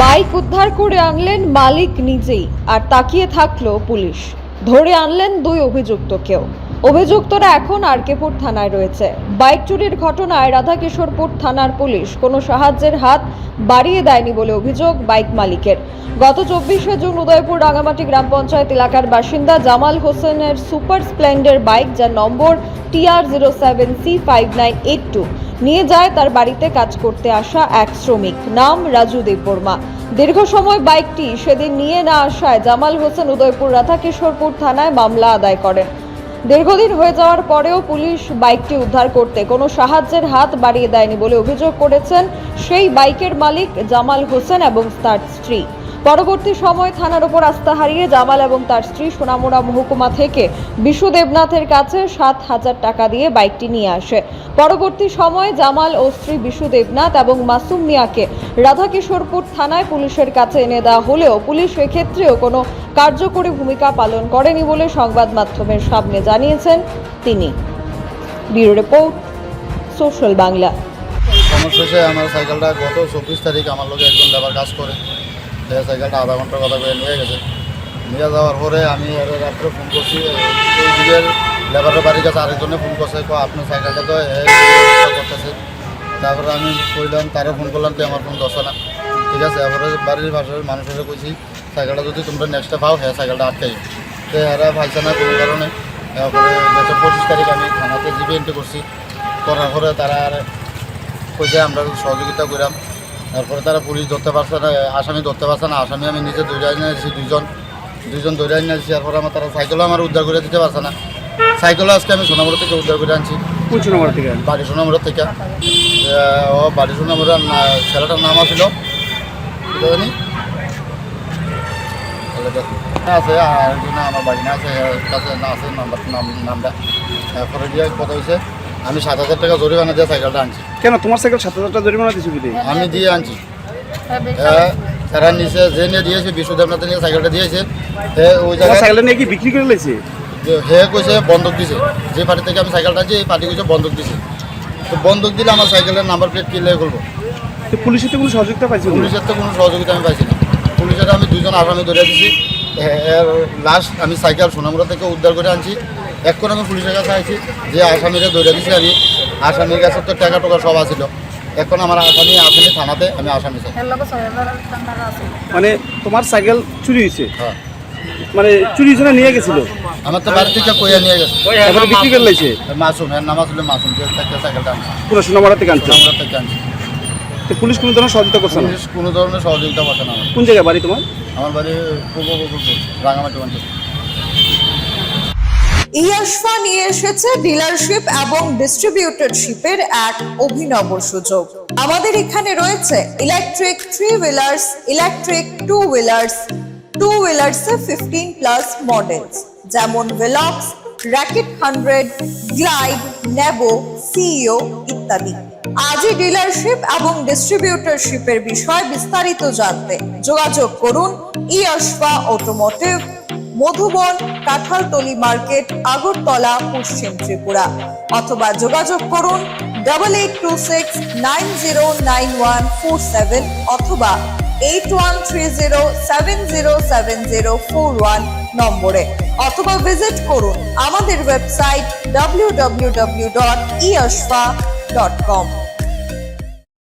Bike উদ্ধার করে আনলেন মালিক নিজেই আর তাকিয়ে থাকল পুলিশ। ধরে আনলেন দুই অভিযুক্তকেও। অভিযুক্তরা এখন আরকেপুর থানায় রয়েছে। বাইক চুরির ঘটনায় রাধাকিশোরপুর থানার পুলিশ কোনো সাহায্যের হাত বাড়িয়ে দেয়নি বলে অভিযোগ বাইক মালিকের। গত চব্বিশে জুন উদয়পুর রাঙামাটি গ্রাম পঞ্চায়েত এলাকার বাসিন্দা জামাল হোসেনের সুপার স্প্লেন্ডার বাইক, যার নম্বর TR zero seven C five nine eight two, নিয়ে যায় তার বাড়িতে কাজ করতে আসা এক শ্রমিক, নাম রাজু দেববর্মা। দীর্ঘ সময় বাইকটি সেদিন নিয়ে না আসায় জামাল হোসেন উদয়পুর রাধাকিশোরপুর থানায় মামলা আদায় করেন। দীর্ঘদিন হয়ে যাওয়ার পরেও পুলিশ বাইকটি উদ্ধার করতে কোনো সাহায্যের হাত বাড়িয়ে দেয়নি বলে অভিযোগ করেছেন সেই বাইকের মালিক জামাল হোসেন এবং তার স্ত্রী। পরবর্তী সময় থানার ওপর আস্থা হারিয়ে জামাল এবং তার স্ত্রী সোনামুড়া মহকুমা থেকে বিশু দেবনাথের কাছে সাত হাজার টাকা দিয়ে বাইকটি নিয়ে আসে। পরবর্তী সময়ে জামাল ও স্ত্রী বিশু দেবনাথ এবং মাসুম মিয়াকে রাধাকিশোরপুর থানায় পুলিশের কাছে এনে দেওয়া হলেও পুলিশ এক্ষেত্রেও কোনো কার্যকরী ভূমিকা পালন করেনি বলে সংবাদ মাধ্যমের সামনে জানিয়েছেন তিনি ব্যুরো রিপোর্ট সোশ্যাল বাংলা হচ্ছে আমার সাইকেলটা গত চব্বিশ তারিখ আমার লোক একজন লেবার কাজ করে সাইকেলটা আধা ঘণ্টার কথা করে নিয়ে গেছে নিয়ে যাওয়ার পরে আমি রাত্রে ফোন করছি দিকের লেবারের বাড়ির কাছে আরেকজনে ফোন করছে আপনার সাইকেলটা তো করতেছে তারপরে আমি কইলাম তারও ফোন করলাম তো আমার ফোন ধরছে না ঠিক আছে এবারে বাড়ির পাশের মানুষের কইছি সাইকেলটা যদি তোমরা নেক্সটে পাও হ্যাঁ সাইকেলটা আটকাই। তো এরা পাইছে না কোনো কারণে তারপরে পঁচিশ তারিখ আমি থানাতে জিবি এন্ট্রি করছি। করার পরে তারা আর কইছে আমরা সহযোগিতা করলাম তারপরে তারা পুলিশ ধরতে পারছে না আসামি ধরতে পারছে না। আসামি আমি নিজে দৌড়াই নিয়েছি দুজন দুইজন দৌড়াই নিয়েছি তারপরে আমার তারা সাইকেলও আমার উদ্ধার করে দিতে পারছে না। সাইকেলও আজকে আমি সোনামুড়ো থেকে উদ্ধার করে আনছি। কোন থেকে? বাড়ি সোনামুড়ো থেকে। ও বাড়ি সোনামুড়ো ছেলেটার নাম আছিল কি জানি ছেলেটা আছে আর একজন আমার বাড়ি না আছে এর কাছে না আছে নাম্বার নাম নামটা। তারপরে দিয়ে কথা হয়েছে আমি সাত হাজার টাকা জরিমানা দিয়ে সাইকেলটা আনছি। কেন তোমার সাইকেল সাত হাজার টাকা জরিমানা দিছো কি আমি দিয়ে আনছি। হ্যাঁ, তারা নিচে যে নিয়ে দিয়েছে বিশ্ব দেবনাথে নিয়ে সাইকেলটা দিয়েছে ওই তোমার জায়গায় সাইকেলটা নিয়ে কি বিক্রি করে লেছে? হে কইছে বন্ধক দিছে। যে পার্টি থেকে আমি সাইকেলটা আনছি এই পার্টি কইছে বন্ধক দিছে। তো বন্ধক দিলে আমার সাইকেলের নাম্বার প্লেট কিনলে করব তো পুলিশের তো কোনো সহযোগিতা পাইছো না পুলিশের তো কোনো সহযোগিতা আমি পাইছি না। পুলিশের আমি দুজন আসামি ধরে দিছি। লাস্ট আমি সাইকেল সোনামুড়া থেকে উদ্ধার করে আনছি। এখন আমি পুলিশের কাছে আইছি যে আসামিরা ধরে দিছি আমি আসামির কাছে তো টাকা টোকা সব আছিল। এখন আমার আসামি আসামি থানাতে আমি আসামি মানে তোমার সাইকেল চুরি হয়েছে হ্যাঁ। মানে চুরি জন্য নিয়ে গেছিল? আমার তো বাড়ি থেকে কইয়া নিয়ে গেছে। বিক্রি করে লেছে মাসুম এর নাম আসলে মাসুম যে সাইকেলটা আনছি। পুরো সোনামারা থেকে আনছো? সোনামুড়া থেকে আনছি। তো পুলিশ কোনো ধরনের সহযোগিতা করছে না? পুলিশ কোনো ধরনের সহযোগিতা করছে না আমার কোন জায়গায় বাড়ি তোমার? আমার বাড়ি পূর্ব বকুলপুর রাঙামাটি অঞ্চল। ইয়াশফা নিয়ে এসেছে ডিলারশিপ এবং ডিস্ট্রিবিউটরশিপের এক অভিনব সুযোগ। আমাদের এখানে রয়েছে electric three wheelers electric two wheelers two হুইলার্সে fifteen plus models যেমন ভেলক্স র্যাকেট হান্ড্রেড গ্লাইড নেব সিইও ইত্যাদি। আজই ডিলারশিপ এবং ডিস্ট্রিবিউটরশিপের বিষয় বিস্তারিত জানতে যোগাযোগ করুন ইয়াশফা অটোমোটিভ মধুবন, কাঁঠালতলি মার্কেট, আগরতলা, পশ্চিম ত্রিপুরা অথবা যোগাযোগ করুন double eight two six nine zero nine one four seven অথবা eight one three zero seven zero seven zero four one নম্বরে অথবা ভিজিট করুন আমাদের website W W W dot dot com